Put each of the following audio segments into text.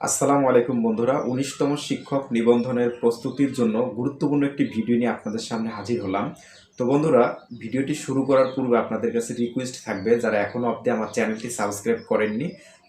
আসসালামু আলাইকুম বন্ধুরা, উনিশতম শিক্ষক নিবন্ধনের প্রস্তুতির জন্য গুরুত্বপূর্ণ একটি ভিডিও নিয়ে আপনাদের সামনে হাজির হলাম। তো বন্ধুরা, ভিডিওটি শুরু করার পূর্বে আপনাদের কাছে রিকোয়েস্ট থাকবে, যারা এখনও অবধি আমার চ্যানেলটি সাবস্ক্রাইব করেননি,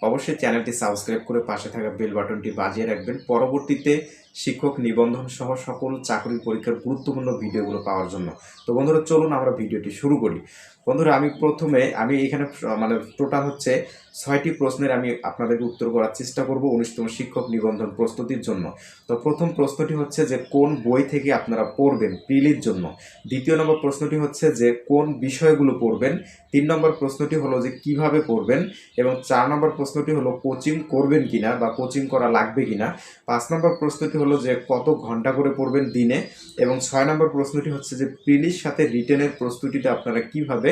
অবশ্যই চ্যানেলটি সাবস্ক্রাইব করে পাশে থাকা বেল বাটনটি বাজিয়ে রাখবেন। পরবর্তীতে শিক্ষক নিবন্ধন সহ সকল চাকরি পরীক্ষার গুরুত্বপূর্ণ ভিডিওগুলো পাওয়ার জন্য। তো বন্ধুরা, চলুন আমরা ভিডিওটি শুরু করি। বন্ধুরা, আমি প্রথমে, আমি এখানে মানে টোটাল হচ্ছে ছয়টি প্রশ্নের আমি আপনাদেরকে উত্তর করার চেষ্টা করব উনিশতম শিক্ষক নিবন্ধন প্রস্তুতির জন্য। তো প্রথম প্রশ্নটি হচ্ছে যে, কোন বই থেকে আপনারা পড়বেন প্রিলির জন্য? দ্বিতীয় নম্বর প্রশ্নটি হচ্ছে যে, কোন বিষয়গুলো পড়বেন? তিন নম্বর প্রশ্নটি হলো যে, কীভাবে পড়বেন? এবং চার নম্বর প্রশ্নটি হলো, কোচিং করবেন কিনা বা কোচিং করা লাগবে কিনা? পাঁচ নম্বর প্রশ্নটি হলো যে কত ঘণ্টা করে পড়বেন দিনে এবং ছয় নম্বর প্রশ্নটি হচ্ছে যে প্রিলির সাথে রিটেনের প্রস্তুতিটা আপনারা কীভাবে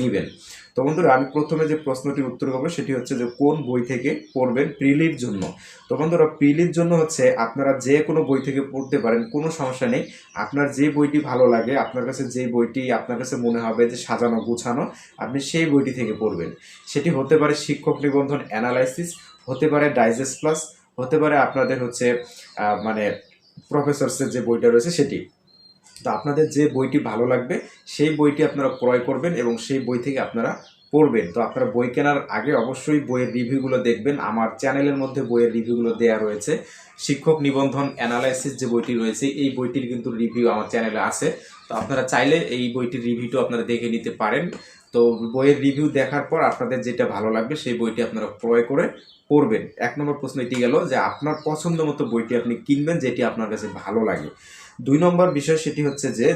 নেবেন? তো বন্ধুরা, আমি প্রথমে যে প্রশ্নটির উত্তর করব সেটি হচ্ছে যে কোন বই থেকে পড়বেন প্রিলির জন্য? তো বন্ধুরা প্রিলির জন্য হচ্ছে আপনারা যে কোনো বই থেকে পড়তে পারেন, কোনো সমস্যা নেই। আপনার যে বইটি ভালো লাগে, আপনার কাছে যে বইটি আপনার কাছে মনে হবে যে সাজানো, গুছানো, আপনি সেই বইটি থেকে পড়বেন। সেটি হতে পারে শিক্ষক নিবন্ধন অ্যানালাইসিস, হতে পারে ডাইজেস্ট প্লাস হতে পারে আপনাদের হচ্ছে মানে প্রফেসরসের যে বইটা রয়েছে সেটি। তো আপনাদের যে বইটি ভালো লাগবে, সেই বইটি আপনারা ক্রয় করবেন এবং সেই বই থেকে আপনারা পড়বেন। তো আপনারা বই কেনার আগে অবশ্যই বইয়ের রিভিউগুলো দেখবেন। আমার চ্যানেলের মধ্যে বইয়ের রিভিউগুলো দেওয়া রয়েছে। শিক্ষক নিবন্ধন অ্যানালাইসিস যে বইটি রয়েছে, এই বইটির কিন্তু রিভিউ আমার চ্যানেলে আছে। তো আপনারা চাইলে এই বইটির রিভিউটা আপনারা দেখে নিতে পারেন। তো বইয়ের রিভিউ দেখার পর আপনাদের যেটা ভালো লাগবে, সেই বইটি আপনারা ক্রয় করে পড়বেন। এক নম্বর প্রশ্ন এটি গেল যে আপনার পছন্দ মতো বইটি আপনি কিনবেন, যেটি আপনার কাছে ভালো লাগে। দুই নম্বর বিষয় সেটি হচ্ছে যে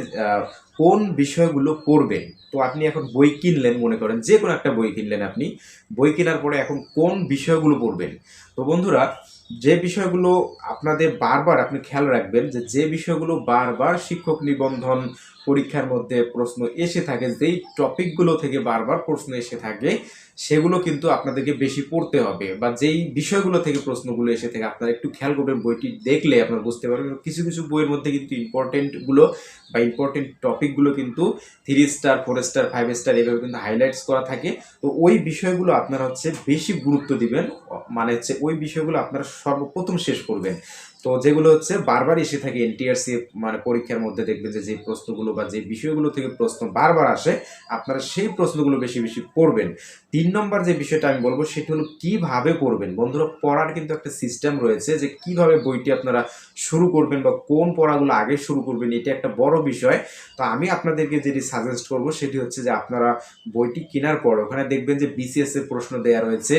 কোন বিষয়গুলো পড়বেন? তো আপনি এখন বই কিনলেন মনে করেন, যে কোনো একটা বই কিনলেন আপনি, বই কেনার পরে এখন কোন বিষয়গুলো পড়বেন? তো বন্ধুরা, যে বিষয়গুলো আপনাদের বারবার আপনি খেয়াল রাখবেন যে যে বিষয়গুলো বারবার শিক্ষক নিবন্ধন পরীক্ষার মধ্যে প্রশ্ন এসে থাকে, যেই টপিকগুলো থেকে বারবার প্রশ্ন এসে থাকে, সেগুলো কিন্তু আপনাদেরকে বেশি পড়তে হবে বা যেই বিষয়গুলো থেকে প্রশ্নগুলো এসে থাকে, আপনারা একটু খেয়াল করবেন বইটি দেখলে আপনারা বুঝতে পারবেন। কিছু কিছু বইয়ের মধ্যে কিন্তু ইম্পর্টেন্টগুলো বা ইম্পর্টেন্ট টপিকগুলো কিন্তু three star four star five star এভাবে কিন্তু হাইলাইটস করা থাকে। তো ওই বিষয়গুলো আপনারা হচ্ছে বেশি গুরুত্ব দিবেন মানে হচ্ছে ওই বিষয়গুলো আপনারা সর্বপ্রথম শেষ করবেন। তো যেগুলো হচ্ছে বারবার এসে থাকে এনটিআরসি মানে পরীক্ষার মধ্যে দেখবেন যে যে প্রশ্নগুলো বা যে বিষয়গুলো থেকে প্রশ্ন বারবার আসে, আপনারা সেই প্রশ্নগুলো বেশি বেশি পড়বেন। তিন নম্বর যে বিষয়টা আমি বলব, সেটি হলো কীভাবে পড়বেন? বন্ধুরা, পড়ার কিন্তু একটা সিস্টেম রয়েছে যে, কীভাবে বইটি আপনারা শুরু করবেন বা কোন পড়াগুলো আগে শুরু করবেন, এটা একটা বড় বিষয়। তো আমি আপনাদেরকে যেটি সাজেস্ট করব, সেটি হচ্ছে যে, আপনারা বইটি কেনার পর, ওখানে দেখবেন যে বিসিএস এর প্রশ্ন দেওয়া রয়েছে,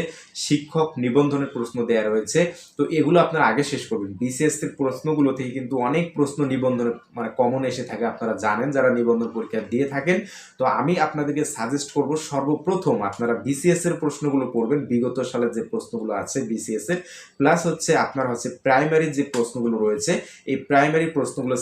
শিক্ষক নিবন্ধনের প্রশ্ন দেওয়া রয়েছে। তো এগুলো আপনারা আগে শেষ করবেন। বিসিএস এর প্রশ্নগুলো থেকে কিন্তু অনেক প্রশ্ন নিবন্ধনে মানে কমন এসে থাকে। আপনারা জানেন যারা নিবন্ধন পরীক্ষা দিয়ে থাকেন। তো আমি আপনাদেরকে সাজেস্ট করব সর্বপ্রথম আপনারা বিসিএস এর প্রশ্নগুলো পড়বেন। বিগত সালের যে প্রশ্নগুলো আছে বিসিএস এর প্লাস হচ্ছে আপনার হচ্ছে প্রাইমারি যে প্রশ্নগুলো রয়েছে, এই প্রাইমারি প্রশ্নগুলো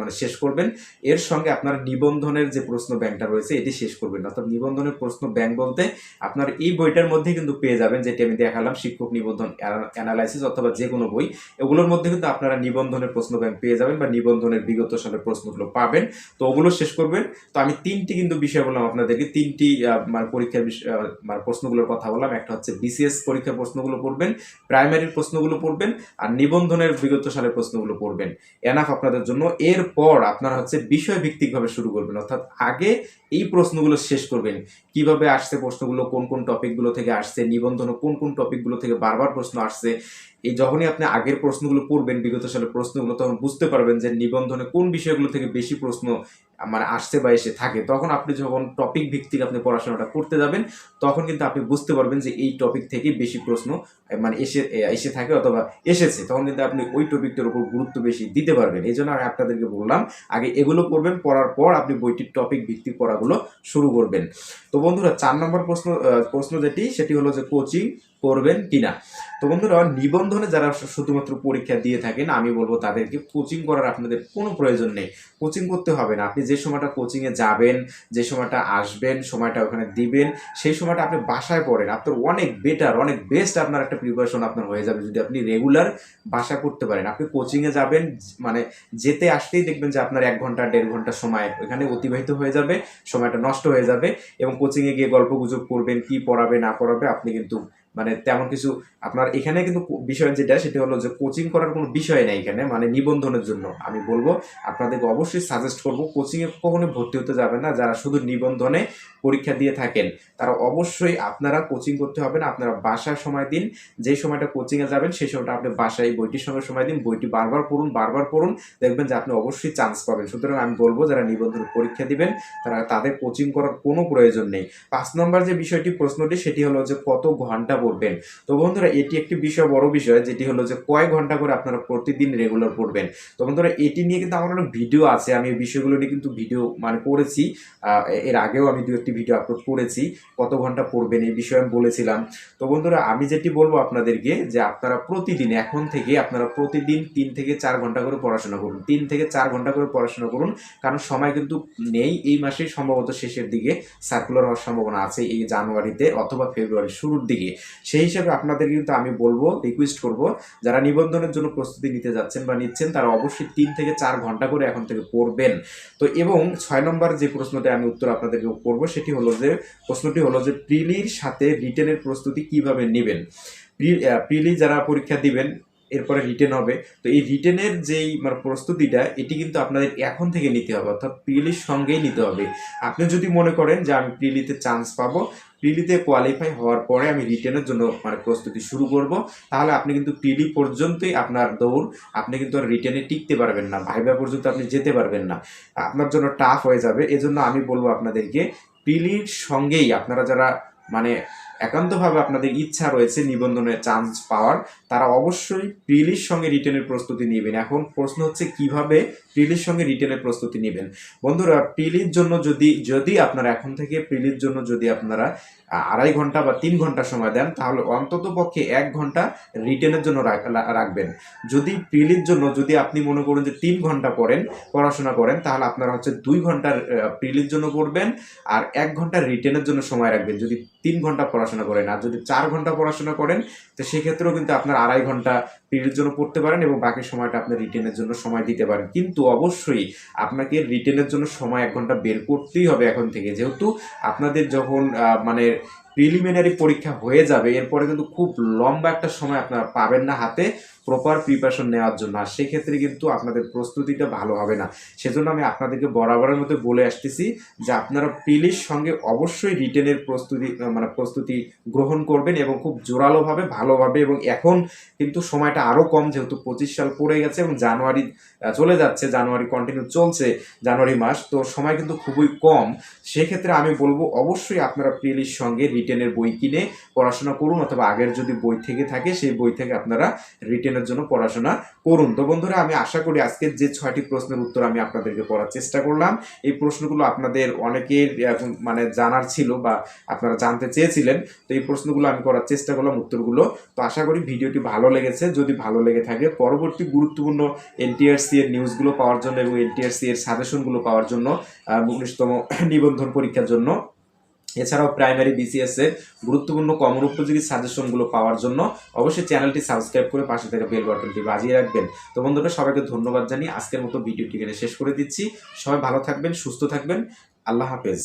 মানে শেষ করবেন। এর সঙ্গে আপনার নিবন্ধনের যে প্রশ্ন ব্যাংকটা রয়েছে, এটি শেষ করবেন। অর্থাৎ নিবন্ধনের প্রশ্ন ব্যাংক বলতে আপনার এই বইটার মধ্যে কিন্তু পেয়ে যাবেন, যেটি আমি দেখালাম, শিক্ষক নিবন্ধন অ্যানালাইসিস অথবা যে কোনো বই, এগুলোর মধ্যে কিন্তু আপনারা নিবন্ধনের প্রশ্ন ব্যাংক পেয়ে যাবেন বা নিবন্ধনের বিগত সালের প্রশ্নগুলো পাবেন। তো ওগুলো শেষ করবেন। তো আমি তিনটি কিন্তু বিষয় বললাম আপনাদেরকে। তিনটি মানে পরীক্ষার মানে প্রশ্নগুলোর কথা বললাম। একটা হচ্ছে বিসিএস পরীক্ষার প্রশ্নগুলো পড়বেন, প্রাইমারির প্রশ্নগুলো পড়বেন আর নিবন্ধনের বিগত সালের প্রশ্নগুলো পড়বেন। এনাফ আপনাদের জন্য। এরপর আপনারা হচ্ছে বিষয় ভিত্তিকভাবে শুরু করবেন। অর্থাৎ আগে এই প্রশ্নগুলো শেষ করবেন। কীভাবে আসছে প্রশ্নগুলো, কোন কোন টপিকগুলো থেকে আসছে, নিবন্ধন কোন কোন টপিকগুলো থেকে বারবার প্রশ্ন আসছে, এই যখনই আপনি আগের প্রশ্নগুলো পড়বেন, বিগত সালের প্রশ্নগুলো, তখন বুঝতে পারবেন যে নিবন্ধনে কোন বিষয়গুলো থেকে বেশি প্রশ্ন মানে আসছে বা এসে থাকে, তখন আপনি যখন টপিক ভিত্তিক আপনি পড়াশোনাটা করতে যাবেন, তখন কিন্তু আপনি বুঝতে পারবেন যে এই টপিক থেকে বেশি প্রশ্ন মানে এসে এসে থাকে অথবা এসেছে, তখন কিন্তু আপনি ওই টপিকটার উপর গুরুত্ব বেশি দিতে পারবেন। এই জন্য আমি আপনাদেরকে বললাম, আগে এগুলো করবেন পড়ার পর আপনি বইটির টপিক ভিত্তিক পড়াগুলো শুরু করবেন। তো বন্ধুরা, চার নম্বর প্রশ্ন প্রশ্ন যেটি, সেটি হলো যে কোচিং করবেন কিনা? তো বন্ধুরা, নিবন্ধনে যারা শুধুমাত্র পরীক্ষা দিয়ে থাকেন, আমি বলব তাদেরকে কোচিং করার আপনাদের কোনো প্রয়োজন নেই। কোচিং করতে হবে না। আপনি যে সময়টা কোচিংয়ে যাবেন, যে সময়টা আসবেন, সময়টা ওখানে দিবেন, সেই সময়টা আপনি বাসায় পড়েন। আপনার অনেক বেটার অনেক বেস্ট আপনার একটা প্রিপারেশন আপনার হয়ে যাবে যদি আপনি রেগুলার বাসা করতে পারেন। আপনি কোচিংয়ে যাবেন মানে যেতে আসতেই দেখবেন যে আপনার এক ঘণ্টা, দেড় ঘণ্টা সময় ওখানে অতিবাহিত হয়ে যাবে, সময়টা নষ্ট হয়ে যাবে এবং কোচিংয়ে গিয়ে গল্প গুজব করবেন, কি পড়াবে, না পড়াবে, আপনি কিন্তু মানে তেমন কিছু, আপনার এখানে কিন্তু বিষয় যেটা, সেটা হলো যে কোচিং করার কোনো বিষয় নেই এখানে মানে নিবন্ধনের জন্য। আমি বলব, আপনাদেরকে অবশ্যই সাজেস্ট করব কোচিংয়ে কখনো ভর্তি হতে যাবেন না, যারা শুধু নিবন্ধনে পরীক্ষা দিয়ে থাকেন। তারা অবশ্যই আপনারা কোচিং করতে হবে না, আপনারা বাসার সময় দিন, যে সময়টা কোচিংয়ে যাবেন, সেই সময়টা আপনি বাসায় বইটির সঙ্গে সময় দিন, বইটি বারবার পড়ুন বারবার পড়ুন, দেখবেন যে আপনি অবশ্যই চান্স পাবেন। সুতরাং আমি বলব, যারা নিবন্ধন পরীক্ষা দিবেন, তারা, তাদের কোচিং করার কোনো প্রয়োজন নেই। পাঁচ নম্বর যে বিষয়টি, প্রশ্নটি, সেটি হলো যে কত ঘণ্টা পড়বেন। তো বন্ধুরা, এটি একটি বিষয়, বড় বিষয়, যেটি হলো যে কয় ঘণ্টা করে আপনারা প্রতিদিন রেগুলার পড়বেন। তো বন্ধুরা, এটি নিয়ে কিন্তু আমার অনেক ভিডিও আছে। আমি বিষয়গুলো নিয়ে কিন্তু ভিডিও মানে করেছি। এর আগেও আমি দু একটি ভিডিও আপলোড করেছি। কত ঘণ্টা পড়বেন এই বিষয়ে আমি বলেছিলাম। তো বন্ধুরা, আমি যেটি বলব আপনাদেরকে, যে আপনারা প্রতিদিন, এখন থেকে আপনারা প্রতিদিন তিন থেকে চার ঘণ্টা করে পড়াশোনা করুন। তিন থেকে চার ঘণ্টা করে পড়াশোনা করুন, কারণ সময় কিন্তু নেই এই মাসেই, সম্ভবত শেষের দিকে। সার্কুলার হওয়ার সম্ভাবনা আছে এই জানুয়ারিতে অথবা ফেব্রুয়ারির শুরুর দিকে। সেই হিসাবে আপনাদের কিন্তু আমি বলব রিকোয়েস্ট করব, যারা নিবন্ধনের জন্য প্রস্তুতি নিতে যাচ্ছেন বা নিচ্ছেন, তারা অবশ্যই তিন থেকে চার ঘণ্টা করে এখন থেকে পড়বেন। তো এবং ছয় নম্বর যে প্রশ্নটা আমি উত্তর আপনাদেরকে করব, সেটি হলো যে, প্রশ্নটি হলো যে, প্রিলির সাথে রিটেনের প্রস্তুতি কীভাবে নেবেন? প্রিলি যারা পরীক্ষা দিবেন, এরপরে রিটেন হবে। তো এই রিটেনের যেই মানে প্রস্তুতিটা, এটি কিন্তু আপনাদের এখন থেকে নিতে হবে, অর্থাৎ প্রিলির সঙ্গেই নিতে হবে। আপনি যদি মনে করেন যে, আমি প্রিলিতে চান্স পাবো প্রিলিতে কোয়ালিফাই হওয়ার পরে আমি রিটেনের জন্য মানে প্রস্তুতি শুরু করব। তাহলে আপনি কিন্তু প্রিলি পর্যন্তই আপনার দৌড়, আপনি কিন্তু আর রিটেনে টিকতে পারবেন না ভাইবা পর্যন্ত আপনি যেতে পারবেন না। আপনার জন্য টাফ হয়ে যাবে। এজন্য আমি বলব আপনাদেরকে প্রিলির সঙ্গেই আপনারা যারা মানে একান্তভাবে আপনাদের ইচ্ছা রয়েছে নিবন্ধনের চান্স পাওয়ার, তারা অবশ্যই প্রিলির সঙ্গে রিটেনের প্রস্তুতি নেবেন। এখন প্রশ্ন হচ্ছে, কীভাবে প্রিলির সঙ্গে রিটেনের প্রস্তুতি নেবেন? বন্ধুরা, প্রিলির জন্য যদি যদি আপনারা এখন থেকে প্রিলির জন্য যদি আপনারা আড়াই ঘণ্টা বা তিন ঘণ্টা সময় দেন, তাহলে অন্তত পক্ষে এক ঘণ্টা রিটেনের জন্য রাখ- রাখবেন। যদি প্রিলির জন্য, যদি আপনি মনে করুন যে তিন ঘণ্টা পড়েন, পড়াশোনা করেন, তাহলে আপনারা হচ্ছে দুই ঘণ্টার প্রিলির জন্য পড়বেন আর এক ঘণ্টা রিটেনের জন্য সময় রাখবেন। যদি তিন ঘণ্টা পড়াশোনা করেন। আর যদি চার ঘণ্টা পড়াশোনা করেন তো সেক্ষেত্রেও কিন্তু আপনার আড়াই ঘণ্টা পিরিয়ডের জন্য পড়তে পারেন এবং বাকি সময়টা আপনি রিটেনের জন্য সময় দিতে পারেন। কিন্তু অবশ্যই আপনাকে রিটেনের জন্য সময় এক ঘণ্টা বের করতেই হবে এখন থেকে। যেহেতু আপনাদের যখন মানে প্রিলিমিনারি পরীক্ষা হয়ে যাবে, এরপরে কিন্তু খুব লম্বা একটা সময় আপনারা পাবেন না হাতে প্রপার প্রিপারেশন নেওয়ার জন্য। আর সেক্ষেত্রে কিন্তু আপনাদের প্রস্তুতিটা ভালো হবে না। সেজন্য আমি আপনাদেরকে বরাবরের মতো বলে আসতেছি যে আপনারা প্রিলির সঙ্গে অবশ্যই রিটেনের প্রস্তুতি মানে প্রস্তুতি গ্রহণ করবেন এবং খুব জোরালোভাবে, ভালোভাবে এবং এখন কিন্তু সময়টা আরও কম যেহেতু পঁচিশ সাল পড়ে গেছে এবং জানুয়ারি চলে যাচ্ছে, জানুয়ারি কন্টিনিউ চলছে, জানুয়ারি মাস, তো সময় কিন্তু খুবই কম। সেক্ষেত্রে আমি বলব অবশ্যই আপনারা প্রিলির সঙ্গে রিটেনের বই কিনে পড়াশোনা করুন অথবা আগের যদি বই থেকে থাকে, সেই বই থেকে আপনারা রিটেনের জন্য পড়াশোনা করুন। তো বন্ধুরা, আমি আশা করি আজকের যে ছয়টি প্রশ্নের উত্তর আমি আপনাদেরকে করার চেষ্টা করলাম। এই প্রশ্নগুলো আপনাদের অনেকের মানে জানার ছিল বা আপনারা জানতে চেয়েছিলেন। তো এই প্রশ্নগুলো আমি করার চেষ্টা করলাম উত্তরগুলো। তো আশা করি ভিডিওটি ভালো লেগেছে। যদি ভালো লেগে থাকে, পরবর্তী গুরুত্বপূর্ণ এনটিআরসি এর নিউজগুলো পাওয়ার জন্য এবং এনটিআরসি এর সাজেশনগুলো পাওয়ার জন্য উনিশতম নিবন্ধন পরীক্ষার জন্য। এছাড়াও প্রাইমারি বিসিএস এর গুরুত্বপূর্ণ কমন উপযোগী সাজেশনগুলো পাওয়ার জন্য অবশ্যই চ্যানেলটি সাবস্ক্রাইব করে পাশে থেকে বেল বাটনটি বাজিয়ে রাখবেন। তো বন্ধুরা, সবাইকে ধন্যবাদ জানিয়ে আজকের মতো ভিডিওটি এখানে শেষ করে দিচ্ছি। সবাই ভালো থাকবেন, সুস্থ থাকবেন। আল্লাহ হাফেজ।